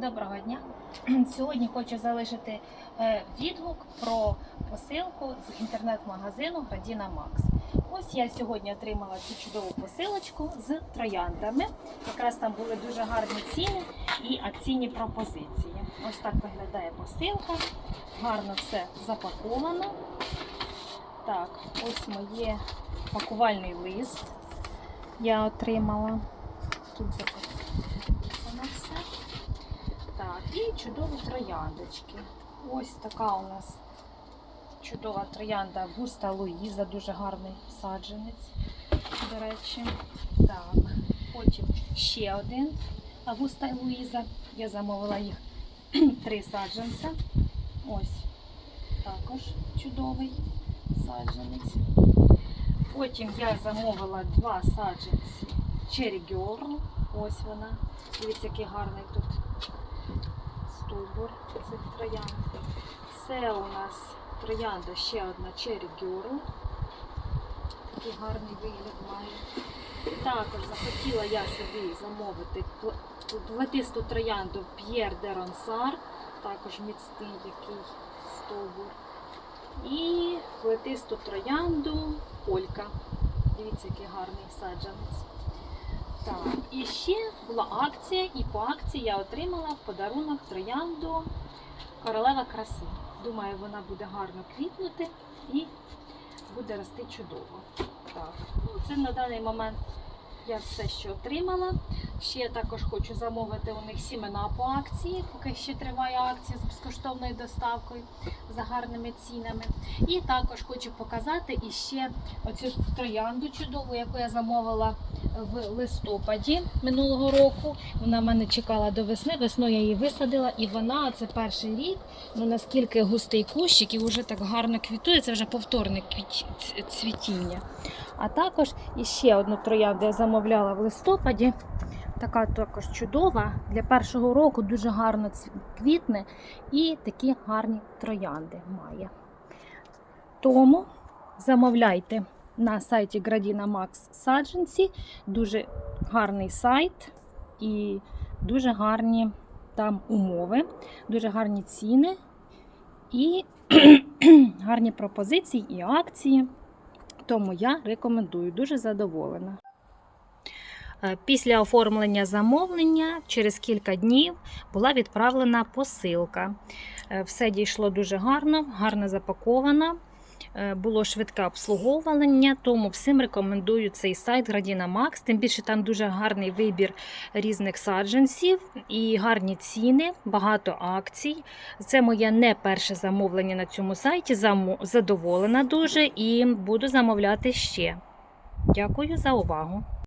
Доброго дня. Сьогодні хочу залишити е, відгук про посилку з інтернет-магазину Градіна Макс. Ось я сьогодні отримала цю чудову посилочку з трояндами. Якраз там були дуже гарні ціни і акційні пропозиції. Ось так виглядає посилка. Гарно все запаковано. Так, ось моє пакувальний лист. Я отримала. Тут запаковано все. Так, і чудові трояндочки. Ось така у нас чудова троянда Густа Луїза, дуже гарний саджанець, до речі. Так, потім ще один Агуста Луїза. Я замовила їх три саджанця. Ось також чудовий саджанець. Потім я замовила два саджанці Cherry Girl. Ось вона. Дивіться, який гарний тут стовбур цих троянд. Це у нас троянда ще одна Cherry Girl. Такий гарний вигляд має. Також захотіла я собі замовити пл- плетисту троянду Pierre de Ronsard. Також міцний який стовбур. І плетисту троянду Полька. Дивіться, який гарний саджанець. Так, і ще була акція, і по акції я отримала в подарунок троянду королева краси. Думаю, вона буде гарно квітнути і буде рости чудово. Так, ну це на даний момент я все, що отримала. Ще я також хочу замовити у них сімена по акції, поки ще триває акція з безкоштовною доставкою за гарними цінами. І також хочу показати іще оцю троянду чудову, яку я замовила в листопаді минулого року. Вона мене чекала до весни. Весною я її висадила, і вона це перший рік. Ну наскільки густий кущик і вже так гарно квітує. Це вже повторне квіт- цвітіння. А також іще одну троянду я замовляла в листопаді. Така також чудова. Для першого року дуже гарно квітне і такі гарні троянди має. Тому замовляйте на сайті Gradina Max саджанці. Дуже гарний сайт і дуже гарні там умови, дуже гарні ціни і гарні пропозиції і акції. Тому я рекомендую, дуже задоволена. Е, Після оформлення замовлення через кілька днів була відправлена посилка. Е, Все дійшло дуже гарно, гарно запаковано. Е, Було швидке обслуговування, тому всім рекомендую цей сайт Gradina Max. Тим більше там дуже гарний вибір різних саджанців і гарні ціни, багато акцій. Це моє не перше замовлення на цьому сайті. Задоволена дуже і буду замовляти ще. Дякую за увагу.